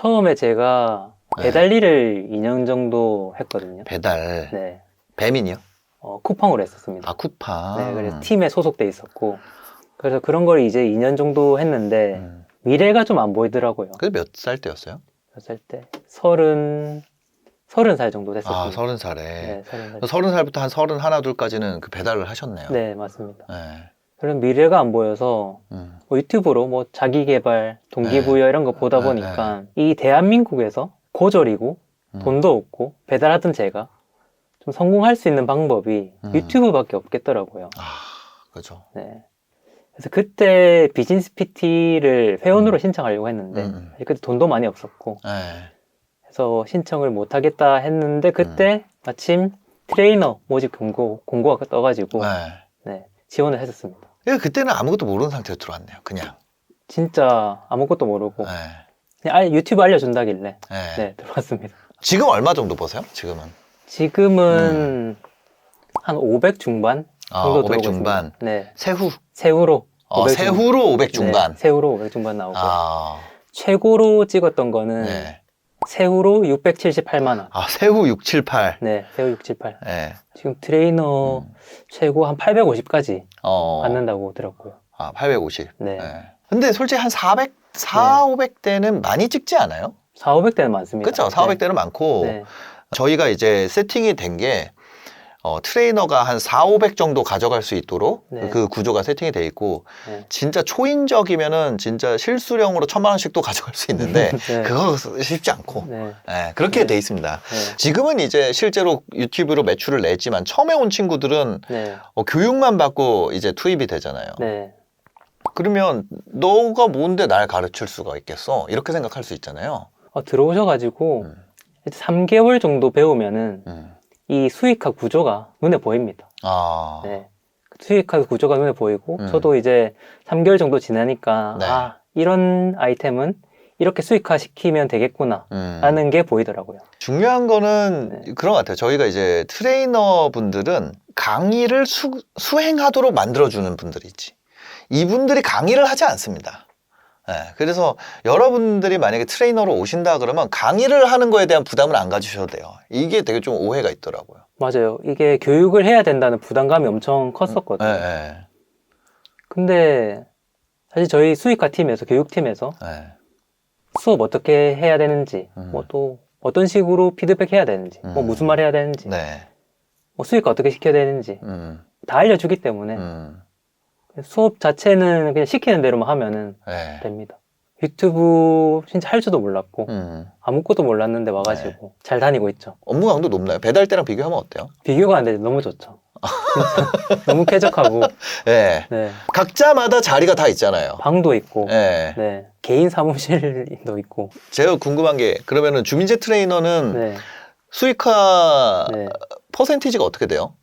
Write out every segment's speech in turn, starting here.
처음에 제가 네. 배달 일을 2년 정도 했거든요. 배달. 네. 배민이요? 어, 쿠팡으로 했었습니다. 아, 쿠팡. 네, 그래서 팀에 소속돼 있었고. 그래서 그런 걸 이제 2년 정도 했는데 음. 미래가 좀 안 보이더라고요. 그래서 몇살 때였어요? 몇 살 때? 서른, 서른 살 정도 됐었어요. 아, 서른 살에. 네, 서른 살. 서른 살부터 한 서른 하나, 둘까지는 그 배달을 하셨네요. 네, 맞습니다. 네. 그런 미래가 안 보여서 음. 뭐 유튜브로 뭐 자기 개발, 동기부여 이런 거 보다 네, 보니까 이 대한민국에서 고졸이고 음. 돈도 없고 배달하던 제가 좀 성공할 수 있는 방법이 음. 유튜브밖에 없겠더라고요. 아, 그죠. 네. 그래서 그때 비즈니스 PT를 회원으로 신청하려고 했는데 음. 그때 돈도 많이 없었고 네. 그래서 신청을 못 하겠다 했는데 그때 음. 마침 트레이너 모집 공고 공고가 떠가지고 네. 네, 지원을 했었습니다. 그러니까 그때는 아무것도 모르는 상태로 들어왔네요. 그냥. 진짜 아무것도 모르고 네. 그냥 알- 유튜브 알려준다길래 네. 네 들어왔습니다. 지금 얼마 정도 버세요? 지금은? 지금은 한 500 중반 아, 정도 500 들어오고 중반. 있습니다. 네, 세후. 어, 500 중반. 세후로 500 중반. 네, 새우로 500 중반 나오고 아, 최고로 찍었던 거는 네. 새우로 678만 원. 아, 세후 678. 네, 새우 678. 네. 지금 트레이너 음. 최고 한 850까지 어. 받는다고 들었고요. 아, 850. 네, 네. 근데 솔직히 한 400, 4, 500대는 많이 찍지 않아요? 4, 500대는 많습니다. 그렇죠. 4, 500대는 많고 네. 저희가 이제 세팅이 된 게 어, 트레이너가 한 4, 500 정도 가져갈 수 있도록 네. 그 구조가 세팅이 돼 있고 네. 진짜 초인적이면은 진짜 실수령으로 천만 원씩도 가져갈 수 있는데 네. 그거 쉽지 않고 네. 네, 그렇게 네. 돼 있습니다. 네. 지금은 이제 실제로 유튜브로 매출을 냈지만 처음에 온 친구들은 네. 어, 교육만 받고 이제 투입이 되잖아요. 네. 그러면 너가 뭔데 날 가르칠 수가 있겠어? 이렇게 생각할 수 있잖아요. 어, 들어오셔가지고 음. 3개월 정도 배우면은 음. 이 수익화 구조가 눈에 보입니다. 아, 네. 수익화 구조가 눈에 보이고 음. 저도 이제 3개월 정도 지나니까 네. 아 이런 아이템은 이렇게 수익화 시키면 되겠구나 음. 라는 게 보이더라고요. 중요한 거는 네. 그런 것 같아요. 저희가 이제 트레이너 분들은 강의를 수, 수행하도록 만들어주는 분들이 있지. 이분들이 강의를 하지 않습니다. 예, 그래서 여러분들이 만약에 트레이너로 오신다 그러면 강의를 하는 거에 대한 부담을 안 가지셔도 돼요. 이게 되게 좀 오해가 있더라고요. 맞아요. 이게 교육을 해야 된다는 부담감이 엄청 컸었거든요. 예, 예, 근데 사실 저희 수익화 팀에서 교육팀에서 예. 수업 어떻게 해야 되는지 음. 뭐또 어떤 식으로 피드백 해야 되는지 뭐 음. 무슨 말 해야 되는지 네. 뭐 수익화 어떻게 시켜야 되는지 음, 다 알려주기 때문에 음, 수업 자체는 그냥 시키는 대로만 하면은 예. 됩니다. 유튜브 진짜 할 줄도 몰랐고 음. 아무것도 몰랐는데 와가지고 네. 잘 다니고 있죠. 업무 강도 높나요? 배달 때랑 비교하면 어때요? 비교가 안 되죠. 너무 좋죠. 너무 쾌적하고 예. 네 각자마다 자리가 다 있잖아요. 방도 있고 예. 네 개인 사무실도 있고 제가 궁금한 게 그러면은 주민재 트레이너는 네 수익화 네. 퍼센티지가 어떻게 돼요?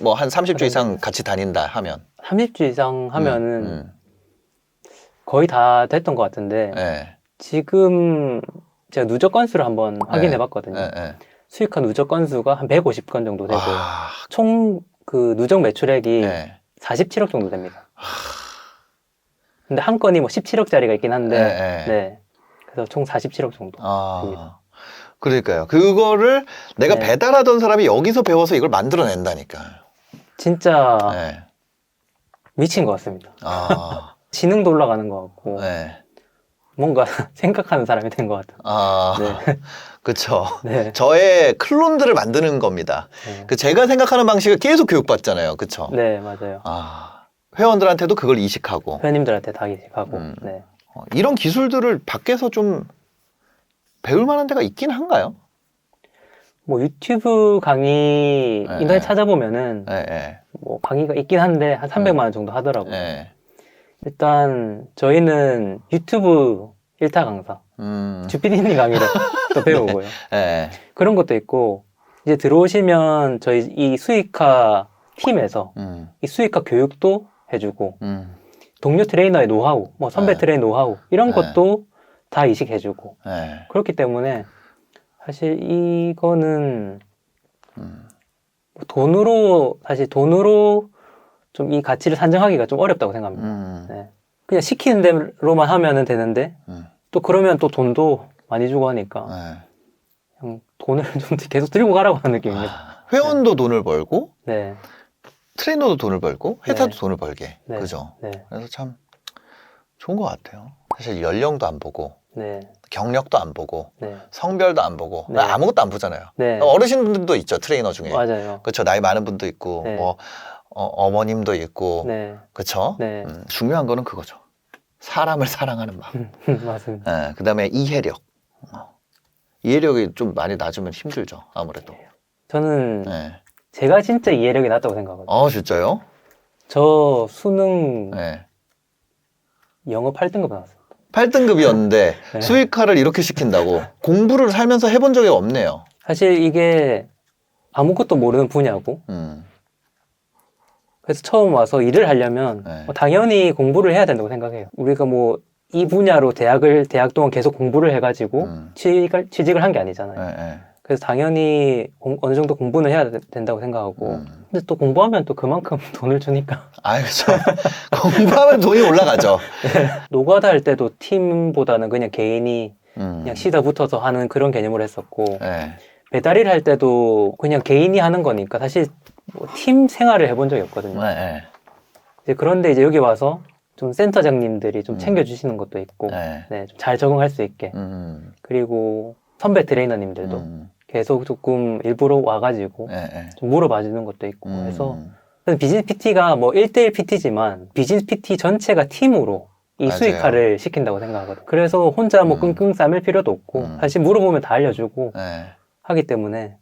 뭐 한 30주 그래. 이상 같이 다닌다 하면 30주 이상 하면은 음, 거의 다 됐던 것 같은데 음. 예, 지금 제가 누적 건수를 한번 확인해 봤거든요. 예, 예. 수익화 누적 건수가 한 150건 정도 되고 아, 총그 누적 매출액이 예. 47억 정도 됩니다. 근데 한 건이 뭐 17억짜리가 있긴 한데 예, 예. 네. 그래서 총 47억 정도. 됩니다. 아, 그러니까요. 그거를 내가 네. 배달하던 사람이 여기서 배워서 이걸 만들어낸다니까. 진짜 예. 미친 것 같습니다. 아, 지능도 올라가는 것 같고 예. 뭔가 생각하는 사람이 된 것 같아요. 아, 네. 그쵸. 네. 저의 클론들을 만드는 겁니다. 네. 그 제가 생각하는 방식을 계속 교육받잖아요. 그쵸? 네, 맞아요. 아, 회원들한테도 그걸 이식하고. 회원님들한테 다 기식하고. 음. 네. 어, 이런 기술들을 밖에서 좀 배울 만한 데가 있긴 한가요? 뭐 유튜브 강의 네. 인터넷 찾아보면은 예, 예. 뭐 강의가 있긴 한데 한 300만 원 정도 하더라고요. 예. 일단 저희는 유튜브 일타 강사, 음. 주피디님 강의를 또 배우고요. 예. 그런 것도 있고 이제 들어오시면 저희 이 수익화 팀에서 음. 이 수익화 교육도 해주고 음. 동료 트레이너의 노하우, 뭐 선배 네. 트레이너 노하우 이런 네. 것도 다 이식해주고 예. 그렇기 때문에 사실 이거는 음. 뭐 돈으로 사실 돈으로 좀 이 가치를 산정하기가 좀 어렵다고 생각합니다. 음. 네. 그냥 시키는 대로만 하면은 되는데 음. 또 그러면 또 돈도 많이 주고 하니까 네. 그냥 돈을 좀 계속 들고 가라고 하는 느낌입니다. 아, 회원도 돈을 벌고 네, 트레이너도 돈을 벌고 회사도 네. 돈을 벌게. 네. 그죠? 네, 그래서 참 좋은 것 같아요. 사실 연령도 안 보고 네, 경력도 안 보고 네, 성별도 안 보고 네. 아무것도 안 보잖아요. 네, 어르신분들도 있죠 트레이너 중에. 맞아요. 그렇죠. 나이 많은 분도 있고 네. 뭐 어, 머님도 있고 네, 그렇죠. 네, 음, 중요한 거는 그거죠. 사람을 사랑하는 마음. 맞습니다. 예, 그다음에 이해력. 어. 이해력이 좀 많이 낮으면 힘들죠. 아무래도. 저는 네. 제가 진짜 이해력이 낮다고 생각하거든요. 어 진짜요? 저 수능 네. 영어 8등급 나왔어요. 8등급이었는데 네. 수익화를 이렇게 시킨다고 공부를 살면서 해본 적이 없네요. 사실 이게 아무것도 모르는 분야고 음. 그래서 처음 와서 일을 하려면 네. 뭐 당연히 공부를 해야 된다고 생각해요. 우리가 뭐 이 분야로 대학을 대학 동안 계속 공부를 해가지고 음. 취직을 취직을 한 게 아니잖아요. 네, 네. 그래서 당연히 공- 어느 정도 공부는 해야 되- 된다고 생각하고 음. 근데 또 공부하면 또 그만큼 돈을 주니까 아 그렇죠. 공부하면 돈이 올라가죠. 노가다 할 때도 팀보다는 그냥 개인이 음. 그냥 시다 붙어서 하는 그런 개념으로 했었고 네. 배달일 할 때도 그냥 개인이 하는 거니까 사실 뭐팀 생활을 해본 적이 없거든요. 네, 네. 이제 그런데 이제 여기 와서 좀 센터장님들이 좀 음. 챙겨주시는 것도 있고, 네. 네, 좀잘 적응할 수 있게. 음. 그리고 선배 트레이너님들도 음. 계속 조금 일부러 와가지고 네, 네. 좀 물어봐 주는 것도 있고 음. 해서 비즈니스 PT가 뭐 1대1 PT지만 비즈니스 PT 전체가 팀으로 이 맞아요. 수익화를 시킨다고 생각하거든요. 그래서 혼자 뭐 음. 끙끙 싸맬 필요도 없고 음. 사실 물어보면 다 알려주고 네. 하기 때문에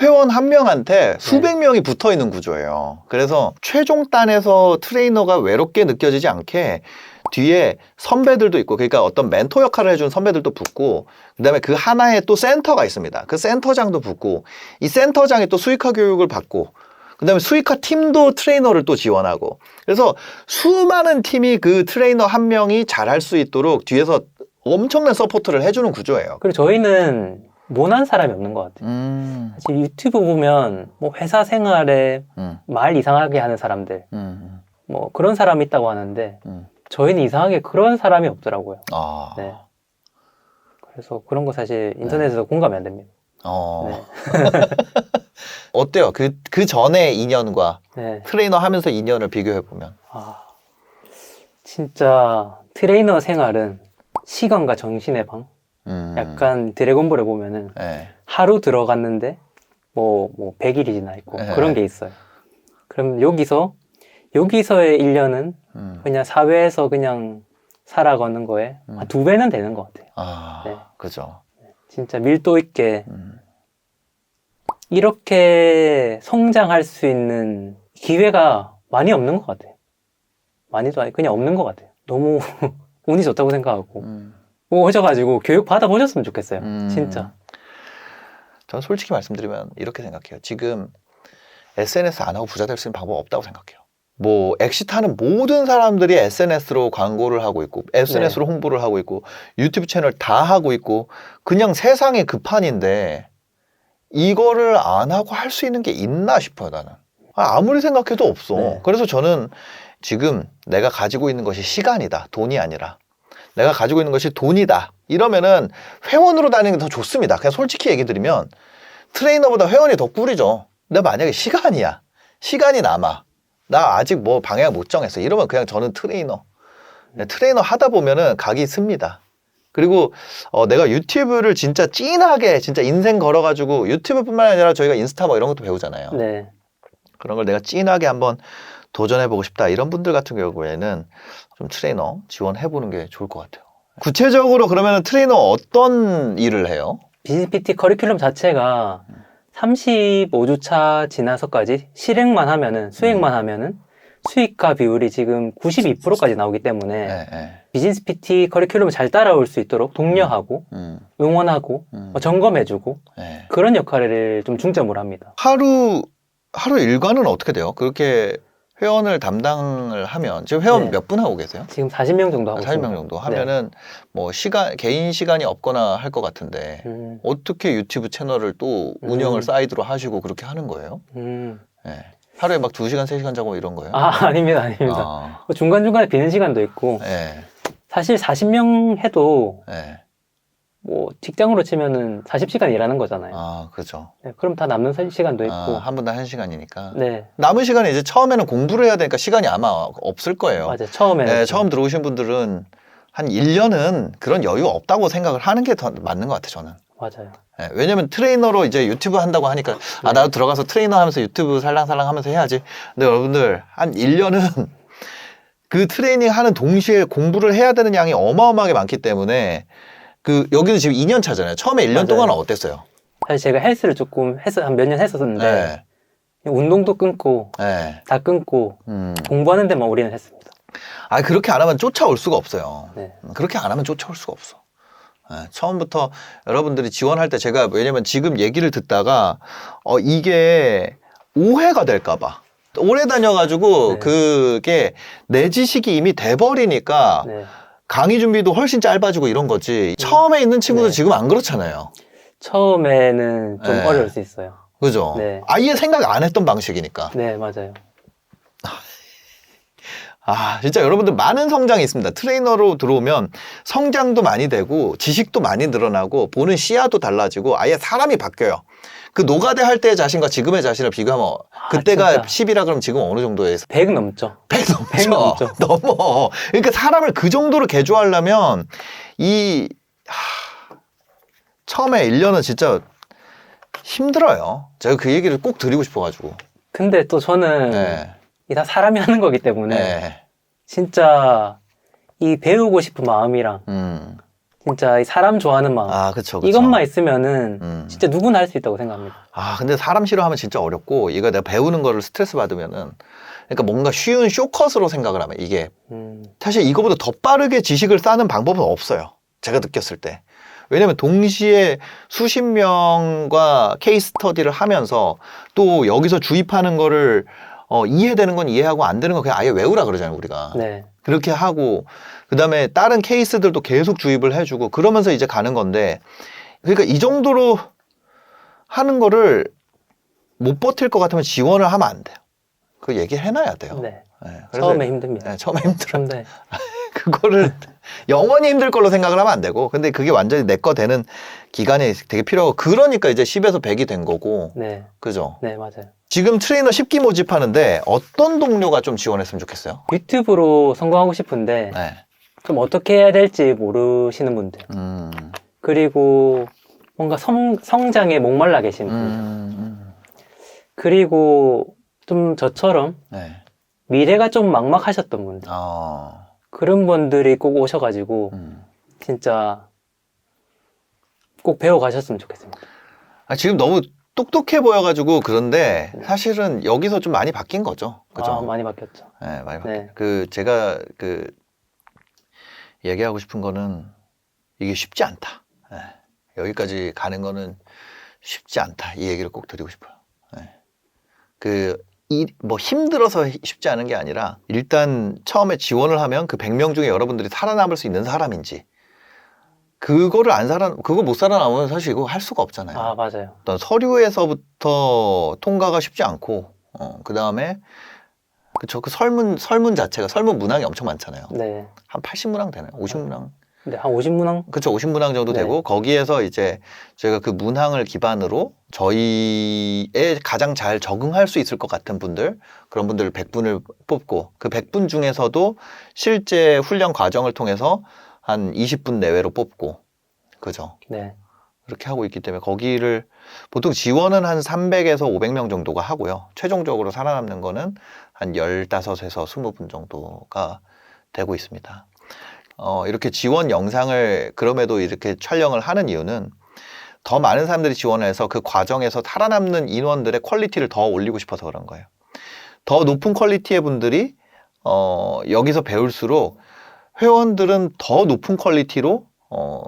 회원 한 명한테 네. 수백 명이 붙어 있는 구조예요. 그래서 최종 단에서 트레이너가 외롭게 느껴지지 않게 뒤에 선배들도 있고, 그러니까 어떤 멘토 역할을 해준 선배들도 붙고, 그 다음에 그 하나에 또 센터가 있습니다. 그 센터장도 붙고, 이 센터장이 또 수익화 교육을 받고, 그 다음에 수익화 팀도 트레이너를 또 지원하고, 그래서 수많은 팀이 그 트레이너 한 명이 잘할 수 있도록 뒤에서 엄청난 서포트를 해주는 구조예요. 그리고 저희는 모난 사람이 없는 것 같아요. 음, 사실 유튜브 보면 뭐 회사 생활에 음, 말 이상하게 하는 사람들 음, 뭐 그런 사람이 있다고 하는데 음. 저희는 이상하게 그런 사람이 없더라고요. 아. 네. 그래서 그런 거 사실 인터넷에서 공감이 안 됩니다. 어. 네. 어때요? 그, 그 전의 2년과 네. 트레이너 하면서 2년을 비교해보면. 아, 진짜 트레이너 생활은 시간과 정신의 방? 음. 약간 드래곤볼에 보면은 네. 하루 들어갔는데 뭐, 뭐 100일이 지나 있고 네. 그런 게 있어요. 그럼 여기서, 여기서의 1년은 음. 그냥 사회에서 그냥 살아가는 거에 음. 한두 배는 되는 것 같아요. 아, 네. 그죠. 진짜 밀도 있게 음. 이렇게 성장할 수 있는 기회가 많이 없는 것 같아요. 많이도 아니 그냥 없는 것 같아요. 너무 운이 좋다고 생각하고 음. 뭐 오셔가지고 교육 받아 보셨으면 좋겠어요. 음. 진짜. 저는 솔직히 말씀드리면 이렇게 생각해요. 지금 SNS 안 하고 부자 될 수 있는 방법 없다고 생각해요. 뭐 엑시타는 모든 사람들이 SNS로 광고를 하고 있고 SNS로 네. 홍보를 하고 있고 유튜브 채널 다 하고 있고 그냥 세상의 급판인데 이거를 안 하고 할 수 있는 게 있나 싶어요 나는. 아, 아무리 생각해도 없어. 네. 그래서 저는 지금 내가 가지고 있는 것이 시간이다 돈이 아니라. 내가 가지고 있는 것이 돈이다. 이러면은 회원으로 다니는 게 더 좋습니다. 그냥 솔직히 얘기 드리면 트레이너보다 회원이 더 꿀이죠. 근데 만약에 시간이야 시간이 남아 나 아직 뭐 방향 못 정했어. 이러면 그냥 저는 트레이너. 네, 트레이너 하다 보면은 각이 씁니다. 그리고 어, 내가 유튜브를 진짜 찐하게 진짜 인생 걸어가지고 유튜브뿐만 아니라 저희가 인스타 뭐 이런 것도 배우잖아요. 네. 그런 걸 내가 찐하게 한번 도전해보고 싶다. 이런 분들 같은 경우에는 좀 트레이너 지원해보는 게 좋을 것 같아요. 구체적으로 그러면 트레이너 어떤 일을 해요? PT 커리큘럼 자체가 35주 차 지나서까지 실행만 하면은 수행만 하면은 수익화 비율이 지금 92%까지 나오기 때문에 네, 네. 비즈니스 PT 커리큘럼을 잘 따라올 수 있도록 독려하고 음, 응원하고 음, 뭐 점검해주고 네. 그런 역할을 좀 중점으로 합니다. 하루 하루 일과는 어떻게 돼요? 그렇게 회원을 담당을 하면 지금 회원 네. 몇 분 하고 계세요? 지금 40명 정도 하고 40명 있습니다. 정도 하면은 뭐 시간 개인 시간이 없거나 할 것 같은데 음, 어떻게 유튜브 채널을 또 운영을 음. 사이드로 하시고 그렇게 하는 거예요? 음. 네. 하루에 막 2시간, 3시간 자고 이런 거예요? 아 아닙니다 아닙니다. 아, 중간 중간에 비는 시간도 있고 네. 사실 40명 해도 네. 뭐 직장으로 치면은 40시간 일하는 거잖아요. 아, 그죠. 네, 그럼 다 남는 사- 시간도 있고. 아, 한 분당 한 시간이니까. 네, 남은 시간에 이제 처음에는 공부를 해야 되니까 시간이 아마 없을 거예요. 맞아요. 처음에는 네, 좀- 처음 들어오신 분들은 한 1년은 그런 여유 없다고 생각을 하는 게 더 맞는 것 같아요, 저는. 맞아요. 예, 왜냐면 트레이너로 이제 유튜브 한다고 하니까 아 네. 나도 들어가서 트레이너 하면서 유튜브 살랑살랑 하면서 해야지. 근데 여러분들 한 1년은 그 트레이닝 하는 동시에 공부를 해야 되는 양이 어마어마하게 많기 때문에 그 여기는 지금 2년 차잖아요. 처음에 1년 맞아요. 동안은 어땠어요? 사실 제가 헬스를 조금 했어 한 몇 년 했었는데 네. 운동도 끊고 네. 다 끊고 음. 공부하는 데만 올인을 했습니다. 아 그렇게 안 하면 쫓아올 수가 없어요. 네. 그렇게 안 하면 쫓아올 수가 없어. 예, 처음부터 여러분들이 지원할 때 제가 왜냐면 지금 얘기를 듣다가 어 이게 오해가 될까봐 오래 다녀가지고 네. 그게 내 지식이 이미 돼버리니까 네. 강의 준비도 훨씬 짧아지고 이런 거지 처음에 있는 친구들 네. 지금 안 그렇잖아요. 처음에는 좀 네. 어려울 수 있어요. 그죠? 네. 아예 생각 안 했던 방식이니까. 네, 맞아요. 아, 진짜 여러분들 많은 성장이 있습니다. 트레이너로 들어오면 성장도 많이 되고 지식도 많이 늘어나고 보는 시야도 달라지고 아예 사람이 바뀌어요. 그 노가대 할 때의 자신과 지금의 자신을 비교하면 그때가 진짜. 10이라 그러면 지금 어느 정도에 100 넘죠. 100 넘죠. 백 넘죠. 넘어. 그러니까 사람을 그 정도로 개조하려면 이 하, 처음에 1년은 진짜 힘들어요. 제가 그 얘기를 꼭 드리고 싶어 가지고. 근데 또 저는 네. 이다 사람이 하는 거기 때문에 네. 진짜 이 배우고 싶은 마음이랑 음. 진짜 이 사람 좋아하는 마음 아, 그쵸, 그쵸. 이것만 있으면은 음. 진짜 누구나 할 수 있다고 생각합니다. 아, 근데 사람 싫어하면 진짜 어렵고, 이거 내가 배우는 거를 스트레스 받으면은, 그러니까 뭔가 쉬운 쇼컷으로 생각을 하면 이게, 음, 사실 이거보다 더 빠르게 지식을 쌓는 방법은 없어요. 제가 느꼈을 때. 왜냐면 동시에 수십 명과 케이스 스터디를 하면서 또 여기서 주입하는 거를 어, 이해되는 건 이해하고 안 되는 건 그냥 아예 외우라 그러잖아요, 우리가. 네, 그렇게 하고 그 다음에 다른 케이스들도 계속 주입을 해주고 그러면서 이제 가는 건데 그러니까 이 정도로 하는 거를 못 버틸 것 같으면 지원을 하면 안 돼요. 그 얘기 해놔야 돼요. 네. 네, 처음에 힘듭니다. 네, 처음에 힘들어. 근데 그거를 영원히 힘들 걸로 생각을 하면 안 되고 근데 그게 완전히 내 거 되는 기간이 되게 필요하고 그러니까 이제 10에서 100이 된 거고 네, 그죠? 네 맞아요. 지금 트레이너 10기 모집하는데 어떤 동료가 좀 지원했으면 좋겠어요? 유튜브로 성공하고 싶은데 네. 좀 어떻게 해야 될지 모르시는 분들 음. 그리고 뭔가 성, 성장에 목말라 계신 음. 분들 음. 그리고 좀 저처럼 네. 미래가 좀 막막하셨던 분들 어. 그런 분들이 꼭 오셔가지고 음. 진짜 꼭 배워가셨으면 좋겠습니다. 아, 지금 너무 똑똑해 보여가지고 그런데 사실은 여기서 좀 많이 바뀐 거죠. 그죠? 아, 많이 바뀌었죠. 네, 많이 바뀐. 네. 그 제가 그 얘기하고 싶은 거는 이게 쉽지 않다. 네. 여기까지 가는 거는 쉽지 않다. 이 얘기를 꼭 드리고 싶어요. 네. 그, 이, 뭐 힘들어서 쉽지 않은 게 아니라 일단 처음에 지원을 하면 그 100명 중에 여러분들이 살아남을 수 있는 사람인지 그거를 안 살아, 그거 못 살아남으면 사실 이거 할 수가 없잖아요. 아 맞아요. 어떤 서류에서부터 통과가 쉽지 않고, 어, 그 다음에, 그쵸. 그 설문, 설문 자체가, 설문 문항이 엄청 많잖아요. 네. 한 80문항 되나요? 50문항? 근데 한 50문항? 그쵸. 50문항 정도 네. 되고, 거기에서 이제 저희가 그 문항을 기반으로 저희에 가장 잘 적응할 수 있을 것 같은 분들, 그런 분들 100분을 뽑고, 그 100분 중에서도 실제 훈련 과정을 통해서 한 20분 내외로 뽑고, 그죠. 네. 그렇게 하고 있기 때문에 거기를 보통 지원은 한 300에서 500명 정도가 하고요. 최종적으로 살아남는 거는 한 15에서 20분 정도가 되고 있습니다. 어, 이렇게 지원 영상을 그럼에도 이렇게 촬영을 하는 이유는 더 많은 사람들이 지원해서 그 과정에서 살아남는 인원들의 퀄리티를 더 올리고 싶어서 그런 거예요. 더 높은 퀄리티의 분들이 어, 여기서 배울수록 회원들은 더 높은 퀄리티로 어,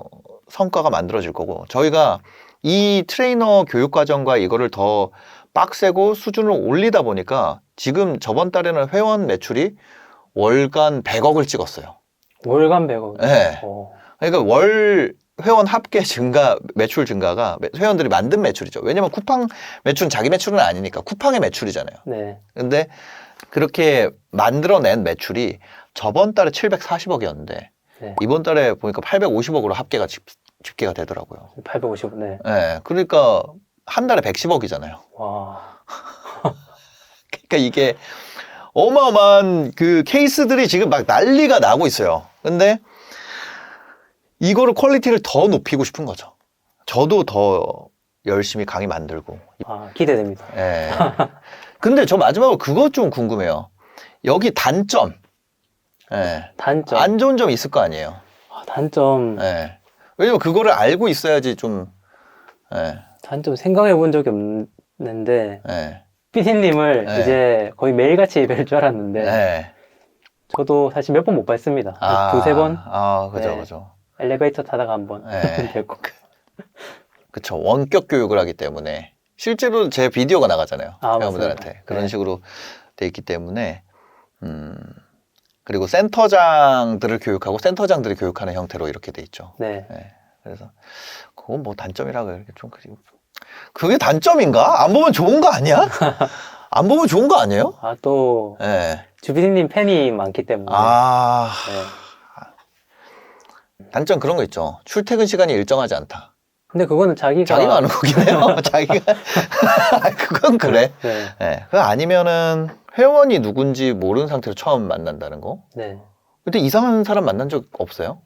성과가 만들어질 거고 저희가 이 트레이너 교육 과정과 이거를 더 빡세고 수준을 올리다 보니까 지금 저번 달에는 회원 매출이 월간 100억을 찍었어요. 월간 100억. 네. 어, 그러니까 월 회원 합계 증가 매출 증가가 매- 회원들이 만든 매출이죠. 왜냐면 쿠팡 매출은 자기 매출은 아니니까 쿠팡의 매출이잖아요. 네. 근데 그렇게 만들어낸 매출이 저번 달에 740억이었는데 네. 이번 달에 보니까 850억으로 합계가 지- 집계가 되더라고요. 850, 네. 예, 그러니까 한 달에 110억이잖아요. 와, 그러니까 이게 어마어마한 그 케이스들이 지금 막 난리가 나고 있어요. 근데 이거를 퀄리티를 더 높이고 싶은 거죠. 저도 더 열심히 강의 만들고. 아, 기대됩니다. 예. 근데 저 마지막으로 그거 좀 궁금해요. 여기 단점. 예. 단점. 안 좋은 점 있을 거 아니에요. 아, 단점. 예. 왜냐면 그거를 알고 있어야지 좀, 예. 단점 생각해 본 적이 없는데, 예. 피디님을 네. 이제 거의 매일같이 뵐 줄 알았는데, 예. 저도 사실 몇 번 못 봤습니다. 아, 두세 번 아, 그죠, 네. 그죠. 엘리베이터 타다가 한 번 네. 뵙고. 그쵸. 원격 교육을 하기 때문에. 실제로 제 비디오가 나가잖아요. 아, 회원분들한테. 그런 네. 식으로 돼 있기 때문에, 음, 그리고 센터장들을 교육하고 센터장들이 교육하는 형태로 이렇게 돼 있죠. 네. 네. 그래서, 그건 뭐 단점이라고 이렇게 좀 그리고. 그게 단점인가? 안 보면 좋은 거 아니야? 안 보면 좋은 거 아니에요? 아, 또, 예. 주비디님 팬이 많기 때문에. 아, 네. 단점 그런 거 있죠. 출퇴근 시간이 일정하지 않다. 근데 그거는 자기가. 자기가 아는 거긴 해요. 자기가. 그건 그래. 네. 예. 그 아니면은 회원이 누군지 모르는 상태로 처음 만난다는 거. 네. 근데 이상한 사람 만난 적 없어요?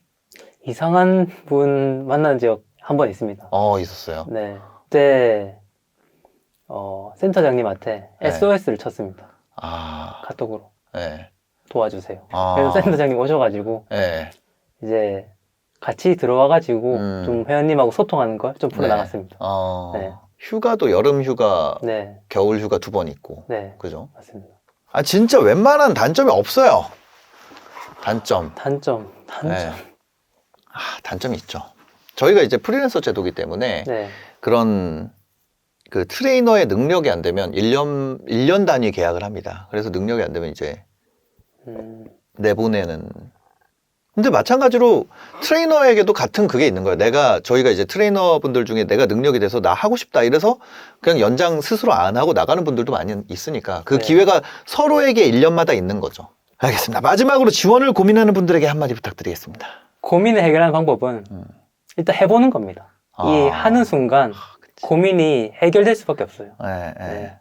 이상한 분 만난 적 한 번 있습니다. 어, 있었어요. 네. 그때, 어, 센터장님한테 네. SOS를 쳤습니다. 아, 카톡으로. 예. 도와주세요. 아. 그래서 센터장님 오셔가지고, 예. 이제 같이 들어와가지고, 음. 좀 회원님하고 소통하는 걸좀 네. 풀어 나갔습니다. 어, 네. 휴가도 여름 휴가, 네. 겨울 휴가 두 번 있고. 네. 그죠? 맞습니다. 아, 진짜 웬만한 단점이 없어요. 단점. 단점, 단점. 네. 아, 단점이 있죠. 저희가 이제 프리랜서 제도기 때문에 네. 그런 그 트레이너의 능력이 안 되면 1년, 1년 단위 계약을 합니다. 그래서 능력이 안 되면 이제 음, 내보내는. 근데 마찬가지로 트레이너에게도 같은 그게 있는 거예요. 내가, 저희가 이제 트레이너 분들 중에 내가 능력이 돼서 나 하고 싶다 이래서 그냥 연장 스스로 안 하고 나가는 분들도 많이 있으니까 그 네. 기회가 서로에게 1년마다 있는 거죠. 알겠습니다. 마지막으로 지원을 고민하는 분들에게 한마디 부탁드리겠습니다. 고민을 해결하는 방법은 음. 일단 해보는 겁니다. 이 아. 하는 순간 그치. 고민이 해결될 수밖에 없어요. 예, 예. 네.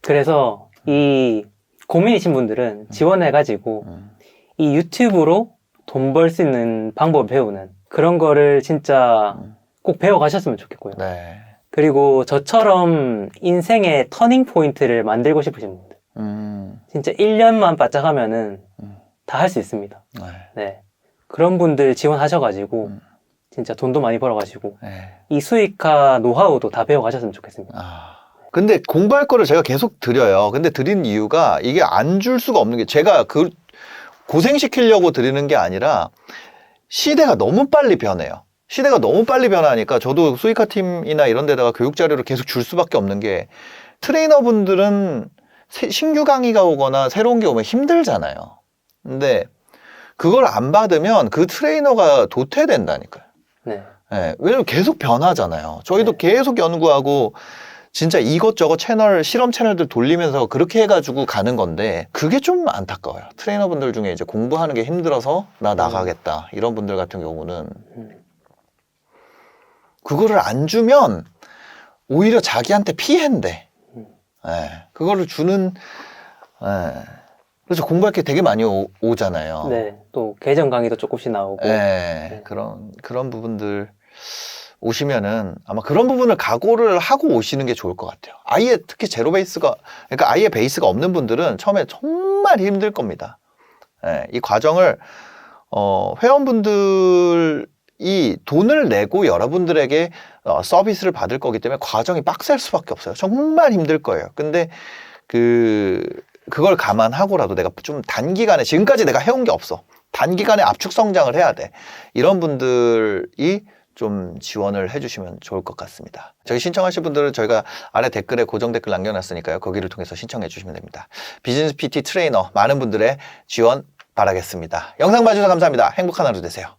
그래서 이 고민이신 분들은 지원해가지고 음. 이 유튜브로 돈 벌 수 있는 방법을 배우는 그런 거를 진짜 음. 꼭 배워가셨으면 좋겠고요. 네. 그리고 저처럼 인생의 터닝 포인트를 만들고 싶으신 분들. 음. 진짜 1년만 바짝 하면은 음. 다할 수 있습니다. 네. 네. 그런 분들 지원하셔가지고 음. 진짜 돈도 많이 벌어가시고 네. 이 수익화 노하우도 다 배워가셨으면 좋겠습니다. 아. 근데 공부할 거를 제가 계속 드려요. 근데 드린 이유가 이게 안 줄 수가 없는 게 제가 그 고생시키려고 드리는 게 아니라 시대가 너무 빨리 변해요. 시대가 너무 빨리 변하니까 저도 수익화 팀이나 이런 데다가 교육 자료를 계속 줄 수밖에 없는 게 트레이너분들은 새- 신규 강의가 오거나 새로운 게 오면 힘들잖아요. 근데 그걸 안 받으면 그 트레이너가 도태된다니까요. 네. 예, 왜냐면 계속 변하잖아요. 저희도 네. 계속 연구하고 진짜 이것저것 채널, 실험 채널들 돌리면서 그렇게 해가지고 가는 건데 그게 좀 안타까워요. 트레이너분들 중에 이제 공부하는 게 힘들어서 나 나가겠다. 이런 분들 같은 경우는 음. 그거를 안 주면 오히려 자기한테 피해인데, 음. 예, 그거를 주는, 예, 그래서 공부할 게 되게 많이 오, 오잖아요. 네. 또 계정 강의도 조금씩 나오고. 예, 네. 그런 그런 부분들 오시면은 아마 그런 부분을 각오를 하고 오시는 게 좋을 것 같아요. 아예 특히 제로 베이스가 그러니까 아예 베이스가 없는 분들은 처음에 정말 힘들 겁니다. 예, 이 과정을 어, 회원분들이 돈을 내고 여러분들에게 어, 서비스를 받을 거기 때문에 과정이 빡셀 수밖에 없어요. 정말 힘들 거예요. 근데 그 그걸 감안하고라도 내가 좀 단기간에 지금까지 내가 해온 게 없어. 단기간에 압축 성장을 해야 돼. 이런 분들이 좀 지원을 해주시면 좋을 것 같습니다. 저희 신청하실 분들은 저희가 아래 댓글에 고정 댓글 남겨놨으니까요. 거기를 통해서 신청해 주시면 됩니다. 비즈니스 PT 트레이너 많은 분들의 지원 바라겠습니다. 영상 봐주셔서 감사합니다. 행복한 하루 되세요.